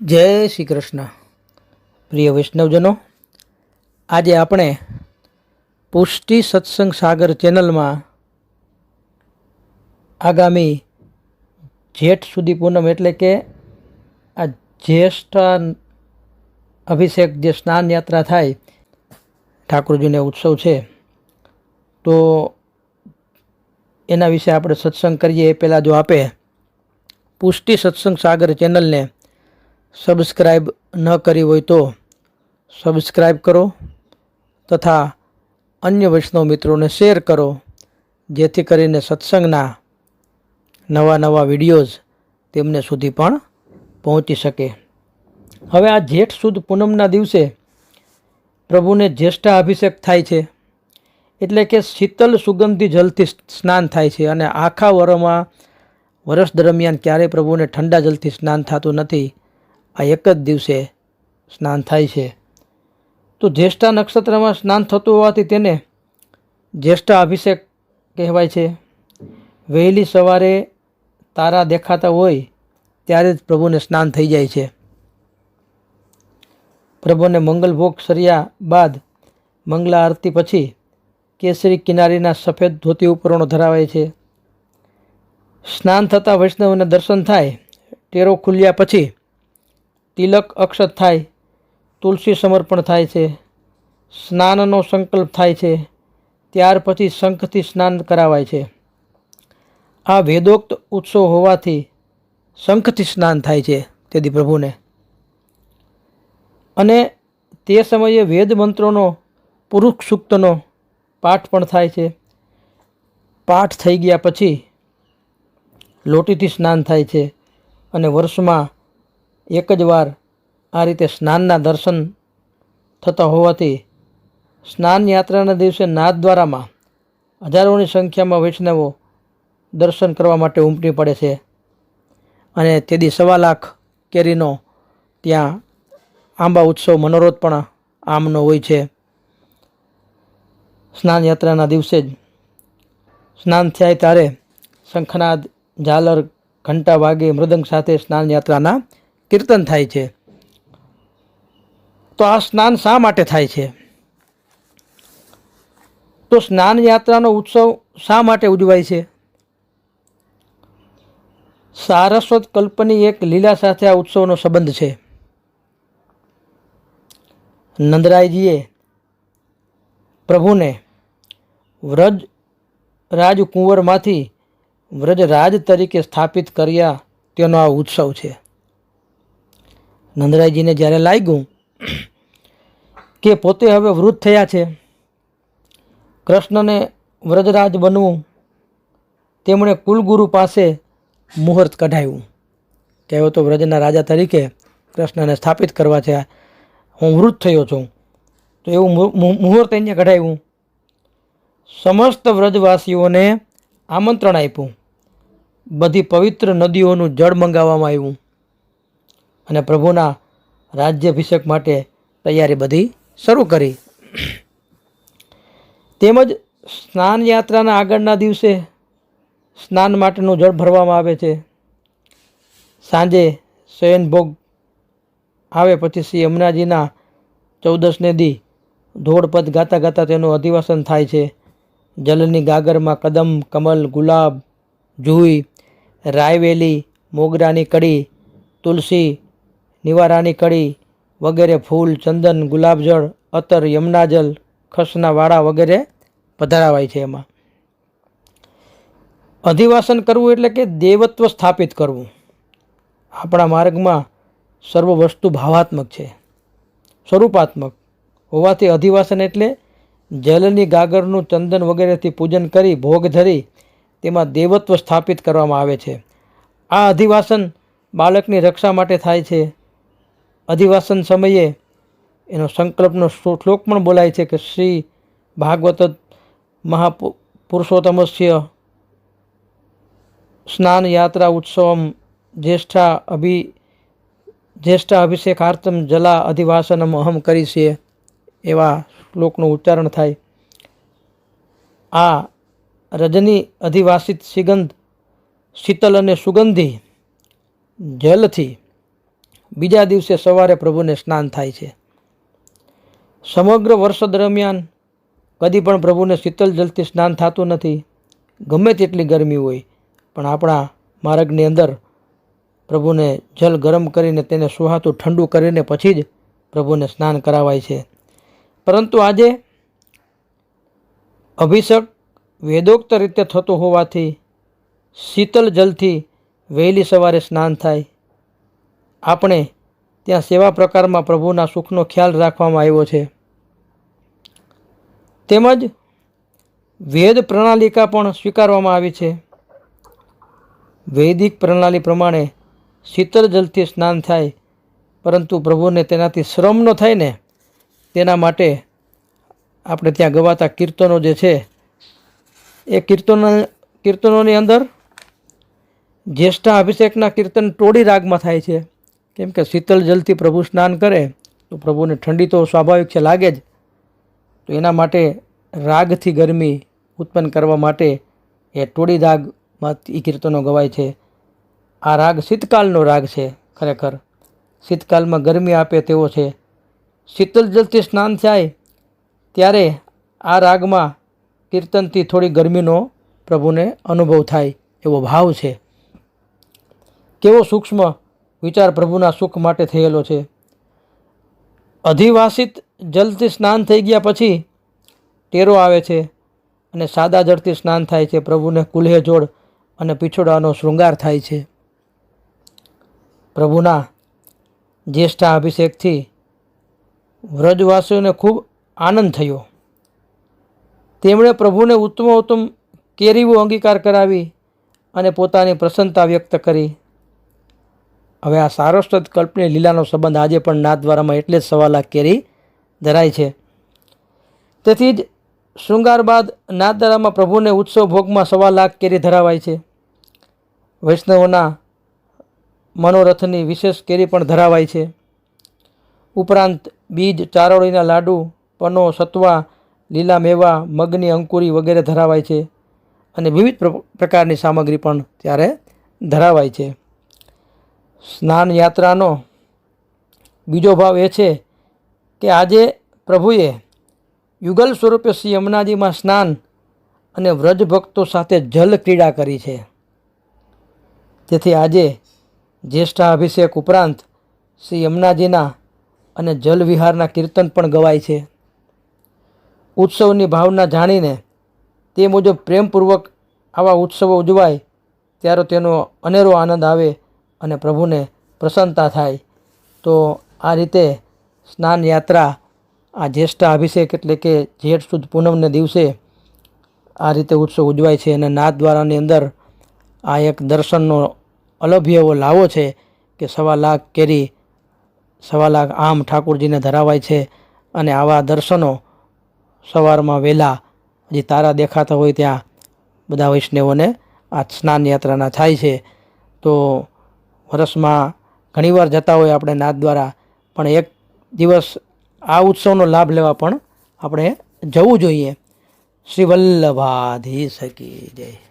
જય શ્રી કૃષ્ણ. પ્રિય વૈષ્ણવજનો, આજે આપણે પુષ્ટિ સત્સંગ સાગર ચેનલમાં આગામી જેઠ સુધી પૂનમ એટલે કે આ જ્યેષ્ઠ અભિષેક જે સ્નાન યાત્રા થાય, ઠાકોરજીને ઉત્સવ છે, તો એના વિશે આપણે સત્સંગ કરીએ એ પહેલાં જો આપે પુષ્ટિ સત્સંગ સાગર ચેનલને સબસ્ક્રાઈબ ન કરી હોય તો સબસ્ક્રાઈબ કરો તથા અન્ય વૈષ્ણવ મિત્રોને શેર કરો, જેથી કરીને સત્સંગના નવા નવા વિડીયોઝ તેમને સુધી પણ પહોંચી શકે. હવે આ જેઠ સુદ પૂનમના દિવસે પ્રભુને જ્યેષ્ઠા અભિષેક થાય છે, એટલે કે શીતલ સુગંધી જલથી સ્નાન થાય છે અને આખા વરમાં, વર્ષ દરમિયાન ક્યારેય પ્રભુને ઠંડા જલથી સ્નાન થતું નથી. આ એક જ દિવસે સ્નાન થાય છે. તો જ્યેષ્ઠા નક્ષત્રમાં સ્નાન થતું હોવાથી તેને જ્યેષ્ઠા અભિષેક કહેવાય છે. વહેલી સવારે તારા દેખાતા હોય ત્યારે જ પ્રભુને સ્નાન થઈ જાય છે. પ્રભુને મંગલભોગ સર્યા બાદ મંગલા આરતી પછી કેસરી કિનારીના સફેદ ધોતી ઉપરણો ધરાવાય છે. સ્નાન થતાં વૈષ્ણવને દર્શન થાય, ટેરો ખુલ્યા પછી તિલક અક્ષત થાય, તુલસી સમર્પણ થાય છે, સ્નાનનો સંકલ્પ થાય છે, ત્યાર પછી શંખથી સ્નાન કરાવાય છે. આ વેદોક્ત ઉત્સવ હોવાથી શંખથી સ્નાન થાય છે તેથી પ્રભુને. અને તે સમયે વેદ મંત્રોનો, પુરુષ સૂક્તનો પાઠ પણ થાય છે. પાઠ થઈ ગયા પછી લોટીથી સ્નાન થાય છે અને વર્ષમાં એક જ વાર આ રીતે સ્નાનના દર્શન થતા હોવાથી સ્નાન યાત્રાના દિવસે નાથદ્વારામાં હજારોની સંખ્યામાં વૈષ્ણવો દર્શન કરવા માટે ઉમટી પડે છે. અને તેથી સવા લાખ કેરીનો ત્યાં આંબા ઉત્સવ મનોરથ પણ આમનો હોય છે. સ્નાન યાત્રાના દિવસે જ સ્નાન થાય ત્યારે શંખનાદ, ઝાલર, ઘંટા વાગે મૃદંગ સાથે સ્નાન યાત્રાના કીર્તન થાય છે. તો આ સ્નાન શા માટે થાય છે? તો સ્નાન યાત્રાનો ઉત્સવ શા માટે ઉજવાય છે? સારસ્વત કલ્પની એક લીલા સાથે આ ઉત્સવનો સંબંધ છે. નંદરાયજીએ પ્રભુને વ્રજ રાજકુંવરમાંથી વ્રજરાજ તરીકે સ્થાપિત કર્યા તેનો આ ઉત્સવ છે. નંદરાયજીને જ્યારે લાગ્યું કે પોતે હવે વૃદ્ધ થયા છે, કૃષ્ણને વ્રજરાજ બનવું તેમણે કુલગુરુ પાસે મુહૂર્ત કઢાવ્યું. કહેવો તો વ્રજના રાજા તરીકે કૃષ્ણને સ્થાપિત કરવા છે, હું વૃદ્ધ થયો છું. તો એવું મુહૂર્ત એને કઢાવ્યું. સમસ્ત વ્રજવાસીઓને આમંત્રણ આપ્યું. બધી પવિત્ર નદીઓનું જળ મંગાવવામાં આવ્યું. અને પ્રભુના રાજ્યાભિષેક માટે તૈયારી બધી શરૂ કરી. તેમજ સ્નાન યાત્રાના આગળના દિવસે સ્નાન માટેનું જળ ભરવામાં આવે છે. સાંજે શયનભોગ આવે પછી શ્રી યમુનાજીના ચૌદસને દી ધોળપદ ગાતા ગાતા તેનું અધિવાસન થાય છે. જલની ગાગરમાં કદમ, કમલ, ગુલાબ, જુઈ, રાયવેલી, મોગરાની કડી, તુલસી નિવારાની કડી વગેરે ફૂલ, ચંદન, ગુલાબજળ, અતર, યમુનાજલ, ખસના વાળા વગેરે પધરાવાય છે એમાં. અધિવાસન કરવું એટલે કે દેવત્વ સ્થાપિત કરવું. આપણા માર્ગમાં સર્વ વસ્તુ ભાવાત્મક છે, સ્વરૂપાત્મક. હોવાથી અધિવાસન એટલે જલની ગાગરનું ચંદન વગેરેથી પૂજન કરી, ભોગ ધરી તેમાં દેવત્વ સ્થાપિત કરવામાં આવે છે. આ અધિવાસન બાળકની રક્ષા માટે થાય છે. અધિવાસન સમયે એનો સંકલ્પનો શ્લોક પણ બોલાય છે કે શ્રી ભાગવત મહાપુરુષોત્તમસ્ય સ્નાન યાત્રા ઉત્સવમ જ્યેષ્ઠા અભિ જ્યેષ્ઠા અભિષેકાર્થમ જલા અધિવાસનમ અહમ કરીશે એવા શ્લોકનું ઉચ્ચારણ થાય. આ રજની અધિવાસિત સિગંધ, શીતલ અને સુગંધી જલથી બીજા દિવસે સવારે પ્રભુને સ્નાન થાય છે. સમગ્ર વર્ષ દરમિયાન કદી પણ પ્રભુને શીતલ જલથી સ્નાન થતું નથી. ગમે તેટલી ગરમી હોય, પણ આપણા માર્ગની અંદર પ્રભુને જલ ગરમ કરીને તેને સુહાતું ઠંડુ કરીને પછી જ પ્રભુને સ્નાન કરાવાય છે. પરંતુ આજે અભિષેક વેદોક્ત રીતે થતો હોવાથી શીતલ જલથી વહેલી સવારે સ્નાન થાય. આપણે ત્યાં સેવા પ્રકારમાં પ્રભુના સુખનો ખ્યાલ રાખવામાં આવ્યો છે. તેમજ વેદ પ્રણાલિકા પણ સ્વીકારવામાં આવી છે. વૈદિક પ્રણાલી પ્રમાણે શીતળ જલથી સ્નાન થાય, પરંતુ પ્રભુને તેનાથી શ્રમ ન થાય ને, તેના માટે આપણે ત્યાં ગવાતા કીર્તનો જે છે, એ કીર્તનો, કીર્તનોની અંદર જ્યેષ્ઠા અભિષેકના કીર્તન ટોળી રાગમાં થાય છે. કેમ કે શીતળ જલથી પ્રભુ સ્નાન કરે, તો પ્રભુને ઠંડી તો સ્વાભાવિક છે, લાગે જ. તો એના માટે રાગથી ગરમી ઉત્પન્ન કરવા માટે એ ટોળી રાગમાં એ કીર્તનો ગવાય છે. આ રાગ શીતકાલનો રાગ છે, ખરેખર. શીતકાલમાં ગરમી આપે તેવો છે. શીતળ જલથી સ્નાન થાય, ત્યારે આ રાગમાં કીર્તનથી થોડી ગરમીનો પ્રભુને અનુભવ થાય એવો ભાવ છે. કેવો સૂક્ષ્મ વિચાર પ્રભુના સુખ માટે થયેલો છે. અધિવાસિત જલથી સ્નાન થઈ ગયા પછી ટેરો આવે છે અને સાદા જળથી સ્નાન થાય છે. પ્રભુને કુલ્હે જોડ અને પીછોડાનો શૃંગાર થાય છે. પ્રભુના જ્યેષ્ઠા અભિષેકથી વ્રજવાસીઓને ખૂબ આનંદ થયો. તેમણે પ્રભુને ઉત્તમ ઉત્તમ કેરીવો અંગીકાર કરાવી અને પોતાની પ્રસન્નતા વ્યક્ત કરી. હવે આ સારસ્વત કલ્પની લીલાનો સંબંધ આજે પણ નાથદ્વારામાં એટલે જ સવા લાખ કેરી ધરાય છે. તેથી જ શૃંગાર બાદ નાથદ્વારામાં પ્રભુને ઉત્સવ ભોગમાં સવા લાખ કેરી ધરાવાય છે. વૈષ્ણવોના મનોરથની વિશેષ કેરી પણ ધરાવાય છે. ઉપરાંત બીજ, ચારોળીના લાડુ, પનો, સત્વા, લીલા મેવા, મગની અંકુરી વગેરે ધરાવાય છે. અને વિવિધ પ્ર- પ્રકારની સામગ્રી પણ ત્યારે ધરાવાય છે. સ્નાન યાત્રાનો બીજો ભાવ એ છે કે આજે પ્રભુએ યુગલ સ્વરૂપે શ્રી યમુનાજીમાં સ્નાન અને વ્રજ ભક્તો સાથે જલ ક્રીડા કરી છે. તેથી આજે જ્યેષ્ઠા અભિષેક ઉપરાંત શ્રી યમુનાજીના અને જલ વિહારના કીર્તન પણ ગવાય છે. ઉત્સવની ભાવના જાણીને તે મુજબ પ્રેમપૂર્વક આવા ઉત્સવો ઉજવાય, ત્યારે તેનો અનેરો આનંદ આવે અને પ્રભુને પ્રસન્નતા થાય. તો આ રીતે સ્નાન યાત્રા, આ જ્યેષ્ઠા અભિષેક એટલે કે જેઠ સુદ પૂનમને દિવસે આ રીતે ઉત્સવ ઉજવાય છે અને નાથ દ્વારાની અંદર આ એક દર્શનનો અલભ્ય એવો લાવો છે કે સવા લાખ કેરી, સવા લાખ આમ ઠાકુરજીને ધરાવાય છે અને આવા દર્શનો સવારમાં વહેલા હજી તારા દેખાતા હોય ત્યાં બધા વૈષ્ણવોને આ સ્નાન યાત્રાના થાય છે. તો વર્ષમાં ઘણીવાર જતા હોય આપણે નાથ દ્વારા, પણ એક દિવસ આ ઉત્સવનો લાભ લેવા પણ આપણે જવું જોઈએ. શ્રી વલ્લભાધી શકી જય.